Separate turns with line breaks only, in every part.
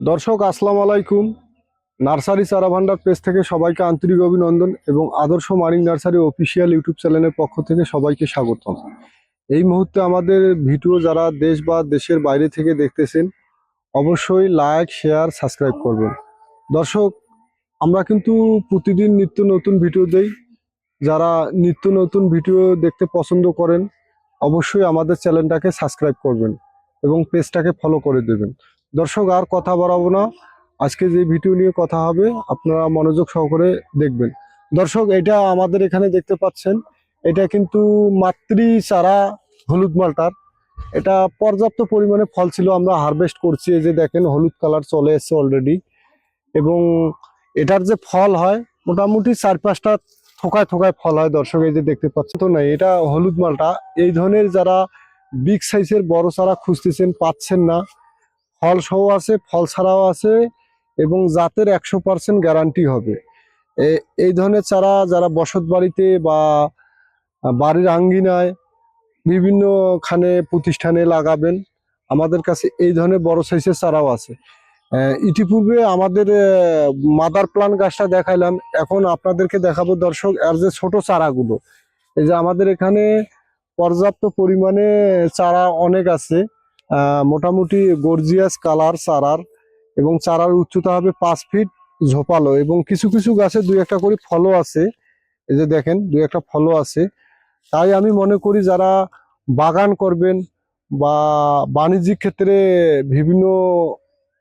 দর্শক, আসসালাম আলাইকুম। নার্সারি চারা ভান্ডার পেজ থেকে সবাইকে আন্তরিক অভিনন্দন এবং আদর্শ মারিং নার্সারি অফিসিয়াল ইউটিউব চ্যানেলের পক্ষ থেকে সবাইকে স্বাগতম। এই মুহূর্তে আমাদের ভিডিও যারা দেশ বা দেশের বাইরে থেকে দেখতেছেন, অবশ্যই লাইক, শেয়ার, সাবস্ক্রাইব করবেন। দর্শক, আমরা কিন্তু প্রতিদিন নিত্য নতুন ভিডিও দেই। যারা নিত্য নতুন ভিডিও দেখতে পছন্দ করেন, অবশ্যই আমাদের চ্যানেলটাকে সাবস্ক্রাইব করবেন এবং পেজটাকে ফলো করে দেবেন। দর্শক, আর কথা বাড়াবো না। আজকে যে ভিডিও নিয়ে কথা হবে, আপনারা মনোযোগ সহকারে দেখবেন। দর্শক, এটা আমাদের এখানে দেখতে পাচ্ছেন, এটা কিন্তু মাতৃ চারা হলুদ মালটার। এটা পর্যাপ্ত পরিমাণে ফল ছিল, আমরা হারভেস্ট করছি, এই যে দেখেন, হলুদ কালার চলে এসছে অলরেডি এবং এটার যে ফল হয়, মোটামুটি চার পাঁচটা থোকায় থোকায় ফল হয়, দর্শক, এই যে দেখতে পাচ্ছেন তো না এটা হলুদ মালটা। এই ধরনের যারা বিগ সাইজের বড় চারা খুঁজতেছেন, পাচ্ছেন না। ফল সহ আছে, ফল ছাড়াও আছে এবং জাতের একশো পার্সেন্ট গ্যারান্টি হবে। এই ধরনের চারা যারা বসত বাড়িতে বা বাড়ির আঙ্গিনায় বিভিন্নখানে প্রতিষ্ঠানে লাগাবেন, আমাদের কাছে এই ধরনের বড় সাইজের চারাও আছে। ইতিপূর্বে আমাদের মাদার প্লান্ট গাছটা দেখাইলাম, এখন আপনাদেরকে দেখাবো দর্শক আর যে ছোট চারাগুলো। এই যে আমাদের এখানে পর্যাপ্ত পরিমাণে চারা অনেক আছে। মোটামুটি গর্জিয়াস কালার চারার এবং চারার উচ্চতা হবে পাঁচ ফিট ঝোপালো এবং কিছু কিছু গাছে দুই একটা করে ফলও আছে। এই যে দেখেন, দুই একটা ফলও আছে। তাই আমি মনে করি যারা বাগান করবেন বা বাণিজ্যিক ক্ষেত্রে বিভিন্ন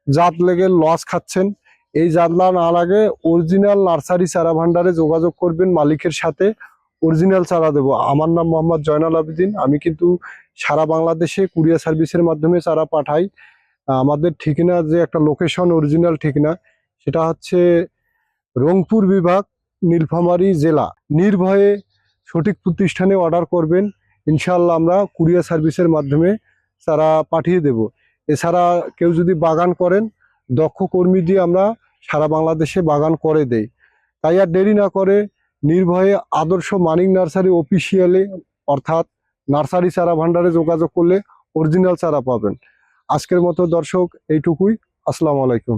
জাত লেগে লস খাচ্ছেন, এই জাতলা না লাগে অরিজিনাল নার্সারি চারা ভান্ডারে যোগাযোগ করবেন মালিকের সাথে। অরিজিনাল চারা দেবো। আমার নাম মোহাম্মদ জয়নাল আবেদিন। আমি কিন্তু সারা বাংলাদেশে কুরিয়ার সার্ভিসের মাধ্যমে চারা পাঠাই আমাদের ঠিকানা যে একটা লোকেশন অরিজিনাল ঠিকানা, সেটা হচ্ছে রংপুর বিভাগ, নীলফামারী জেলা। নির্ভয়ে সঠিক প্রতিষ্ঠানে অর্ডার করবেন ইনশাল্লাহ আমরা কুরিয়ার সার্ভিসের মাধ্যমে চারা পাঠিয়ে দেব। এছাড়া কেউ যদি বাগান করেন, দক্ষ কর্মী দিয়ে আমরা সারা বাংলাদেশে বাগান করে দেই। তাই আর দেরি না করে নির্ভয়ে আদর্শ মানিক নার্সারি অফিসিয়ালে অর্থাৎ নার্সারি চারা ভান্ডারে যোগাযোগ করলে অরিজিনাল চারা পাবেন। আজকের মতো দর্শক এইটুকুই। আসসালামু আলাইকুম।